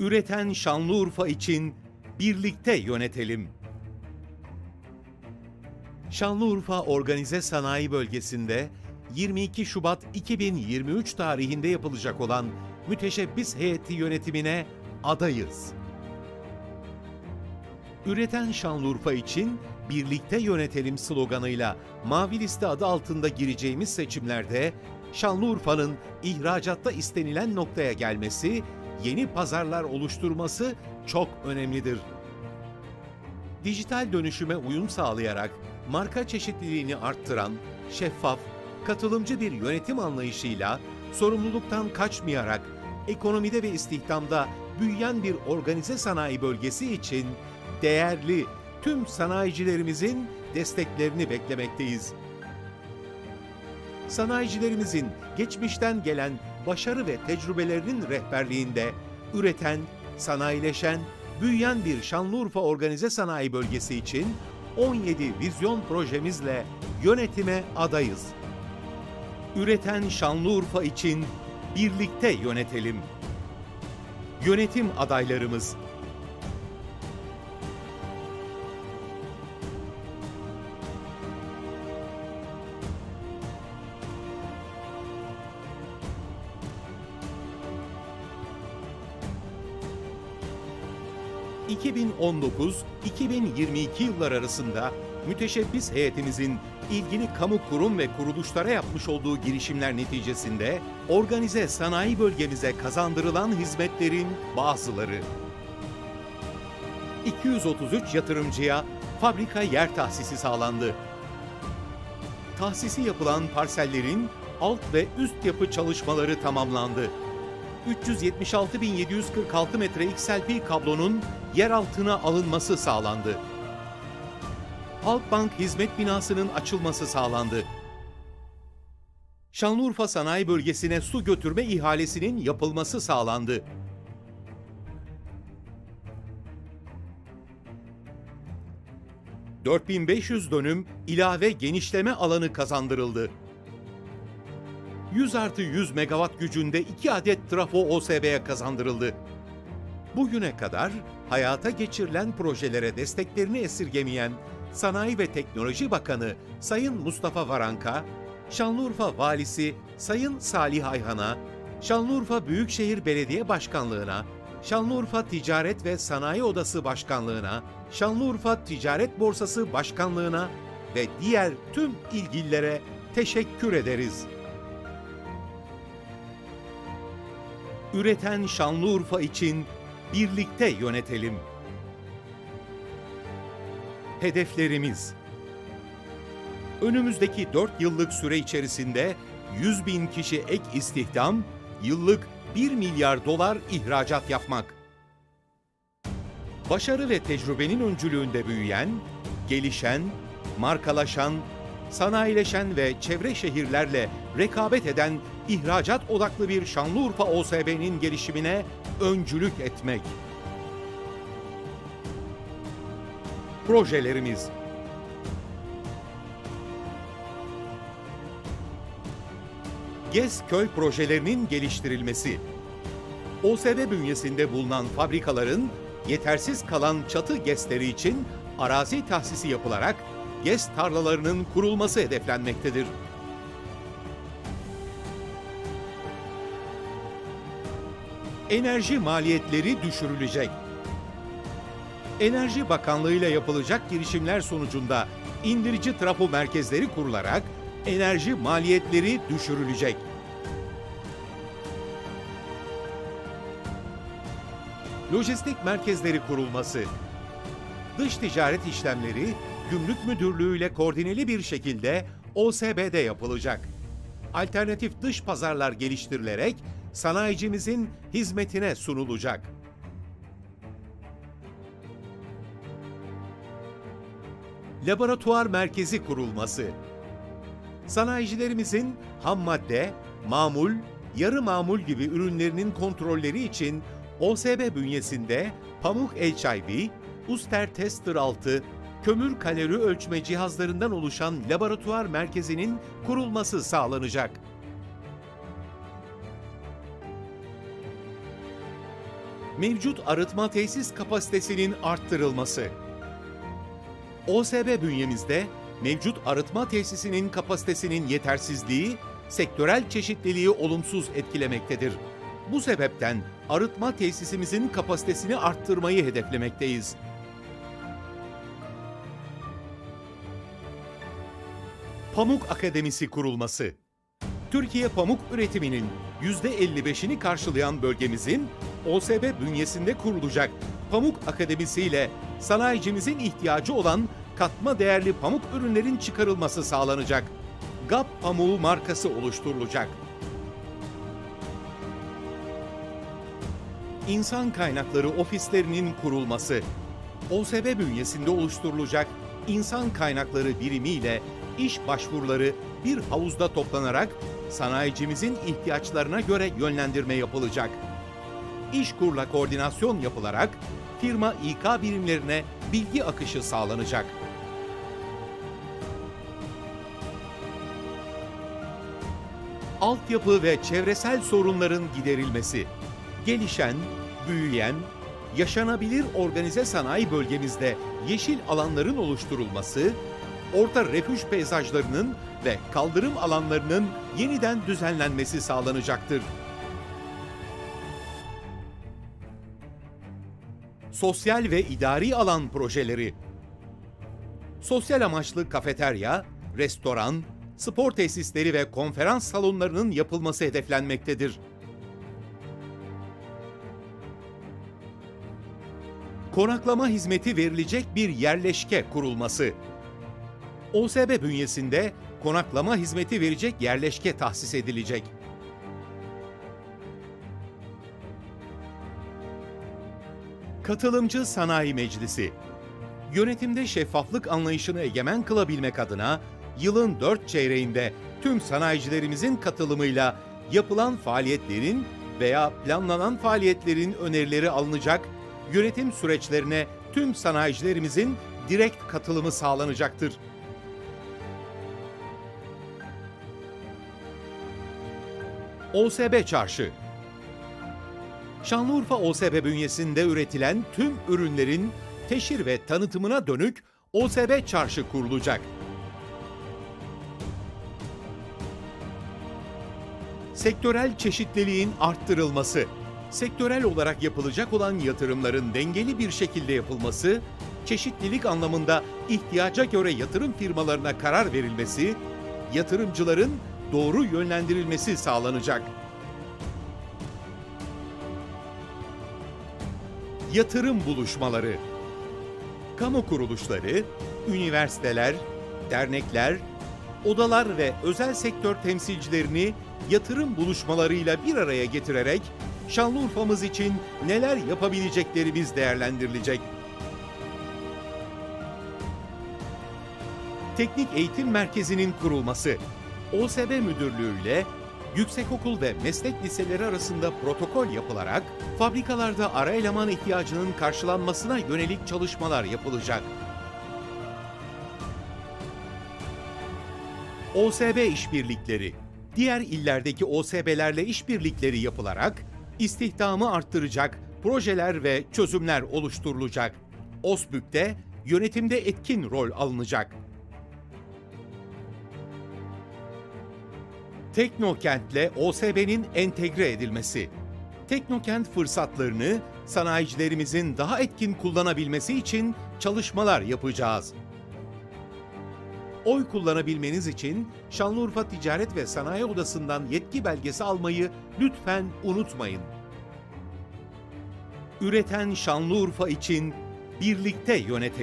Üreten Şanlıurfa için birlikte yönetelim. Şanlıurfa Organize Sanayi Bölgesi'nde 22 Şubat 2023 tarihinde yapılacak olan müteşebbis heyeti yönetimine adayız. Üreten Şanlıurfa için birlikte yönetelim sloganıyla Mavi Liste adı altında gireceğimiz seçimlerde Şanlıurfa'nın ihracatta istenilen noktaya gelmesi, yeni pazarlar oluşturması çok önemlidir. Dijital dönüşüme uyum sağlayarak marka çeşitliliğini arttıran, şeffaf, katılımcı bir yönetim anlayışıyla sorumluluktan kaçmayarak ekonomide ve istihdamda büyüyen bir organize sanayi bölgesi için değerli tüm sanayicilerimizin desteklerini beklemekteyiz. Sanayicilerimizin geçmişten gelen başarı ve tecrübelerinin rehberliğinde üreten, sanayileşen, büyüyen bir Şanlıurfa Organize Sanayi Bölgesi için 17 vizyon projemizle yönetime adayız. Üreten Şanlıurfa için birlikte yönetelim. Yönetim adaylarımız ...2019-2022 yıllar arasında müteşebbis heyetimizin ilgili kamu kurum ve kuruluşlara yapmış olduğu girişimler neticesinde organize sanayi bölgemize kazandırılan hizmetlerin bazıları. 233 yatırımcıya fabrika yer tahsisi sağlandı. Tahsisi yapılan parsellerin alt ve üst yapı çalışmaları tamamlandı. 376.746 metre XLP kablonun yer altına alınması sağlandı. Halkbank Hizmet Binası'nın açılması sağlandı. Şanlıurfa Sanayi Bölgesi'ne su götürme ihalesinin yapılması sağlandı. ...4500 dönüm ilave genişleme alanı kazandırıldı. 100 artı 100 megawatt gücünde 2 adet trafo OSB'ye kazandırıldı. Bugüne kadar hayata geçirilen projelere desteklerini esirgemeyen Sanayi ve Teknoloji Bakanı Sayın Mustafa Varanka, Şanlıurfa Valisi Sayın Salih Ayhan'a, Şanlıurfa Büyükşehir Belediye Başkanlığı'na, Şanlıurfa Ticaret ve Sanayi Odası Başkanlığı'na, Şanlıurfa Ticaret Borsası Başkanlığı'na ve diğer tüm ilgililere teşekkür ederiz. Üreten Şanlıurfa için birlikte yönetelim. Hedeflerimiz Önümüzdeki 4 yıllık süre içerisinde 100 bin kişi ek istihdam, yıllık 1 milyar dolar ihracat yapmak. Başarı ve tecrübenin öncülüğünde büyüyen, gelişen, markalaşan, sanayileşen ve çevre şehirlerle rekabet eden ihracat odaklı bir Şanlıurfa OSB'nin gelişimine öncülük etmek. Projelerimiz GES köy projelerinin geliştirilmesi. OSB bünyesinde bulunan fabrikaların yetersiz kalan çatı GES'leri için arazi tahsisi yapılarak GES tarlalarının kurulması hedeflenmektedir. Enerji maliyetleri düşürülecek. Enerji Bakanlığı ile yapılacak girişimler sonucunda indirici trafo merkezleri kurularak enerji maliyetleri düşürülecek. Lojistik merkezleri kurulması. Dış ticaret işlemleri Gümrük Müdürlüğü ile koordineli bir şekilde OSB'de yapılacak. Alternatif dış pazarlar geliştirilerek sanayicimizin hizmetine sunulacak. Laboratuvar merkezi kurulması. Sanayicilerimizin ham madde, mamul, yarı mamul gibi ürünlerinin kontrolleri için OSB bünyesinde pamuk HIV, Uster Tester 6, kömür kalori ölçme cihazlarından oluşan laboratuvar merkezinin kurulması sağlanacak. Mevcut arıtma tesis kapasitesinin arttırılması. OSB bünyemizde mevcut arıtma tesisinin kapasitesinin yetersizliği, sektörel çeşitliliği olumsuz etkilemektedir. Bu sebepten arıtma tesisimizin kapasitesini arttırmayı hedeflemekteyiz. Pamuk Akademisi kurulması Türkiye pamuk üretiminin %55'ini karşılayan bölgemizin OSB bünyesinde kurulacak Pamuk Akademisi ile sanayicimizin ihtiyacı olan katma değerli pamuk ürünlerin çıkarılması sağlanacak. GAP Pamuğu markası oluşturulacak. İnsan kaynakları ofislerinin kurulması, OSB bünyesinde oluşturulacak insan kaynakları birimiyle iş başvuruları bir havuzda toplanarak sanayicimizin ihtiyaçlarına göre yönlendirme yapılacak. İşkurla koordinasyon yapılarak firma İK birimlerine bilgi akışı sağlanacak. Altyapı ve çevresel sorunların giderilmesi. Gelişen, büyüyen, yaşanabilir organize sanayi bölgemizde yeşil alanların oluşturulması, orta refüj peyzajlarının ve kaldırım alanlarının yeniden düzenlenmesi sağlanacaktır. Sosyal ve idari alan projeleri Sosyal amaçlı kafeterya, restoran, spor tesisleri ve konferans salonlarının yapılması hedeflenmektedir. Konaklama hizmeti verilecek bir yerleşke kurulması. OSB bünyesinde konaklama hizmeti verecek yerleşke tahsis edilecek. Katılımcı Sanayi Meclisi Yönetimde şeffaflık anlayışını egemen kılabilmek adına yılın dört çeyreğinde tüm sanayicilerimizin katılımıyla yapılan faaliyetlerin veya planlanan faaliyetlerin önerileri alınacak, yönetim süreçlerine tüm sanayicilerimizin direkt katılımı sağlanacaktır. OSB Çarşı Şanlıurfa OSB bünyesinde üretilen tüm ürünlerin teşhir ve tanıtımına dönük OSB Çarşı kurulacak. Sektörel çeşitliliğin arttırılması, sektörel olarak yapılacak olan yatırımların dengeli bir şekilde yapılması, çeşitlilik anlamında ihtiyaca göre yatırım firmalarına karar verilmesi, yatırımcıların doğru yönlendirilmesi sağlanacak. Yatırım buluşmaları Kamu kuruluşları, üniversiteler, dernekler, odalar ve özel sektör temsilcilerini yatırım buluşmalarıyla bir araya getirerek Şanlıurfa'mız için neler yapabileceklerimiz değerlendirilecek. Teknik Eğitim Merkezi'nin kurulması, OSB Müdürlüğü ile yüksekokul ve meslek liseleri arasında protokol yapılarak fabrikalarda ara eleman ihtiyacının karşılanmasına yönelik çalışmalar yapılacak. OSB işbirlikleri Diğer illerdeki OSB'lerle işbirlikleri yapılarak istihdamı arttıracak projeler ve çözümler oluşturulacak. OSBÜK'te yönetimde etkin rol alınacak. Teknokent'le OSB'nin entegre edilmesi. Teknokent fırsatlarını sanayicilerimizin daha etkin kullanabilmesi için çalışmalar yapacağız. Oy kullanabilmeniz için Şanlıurfa Ticaret ve Sanayi Odası'ndan yetki belgesi almayı lütfen unutmayın. Üreten Şanlıurfa için birlikte yönetelim.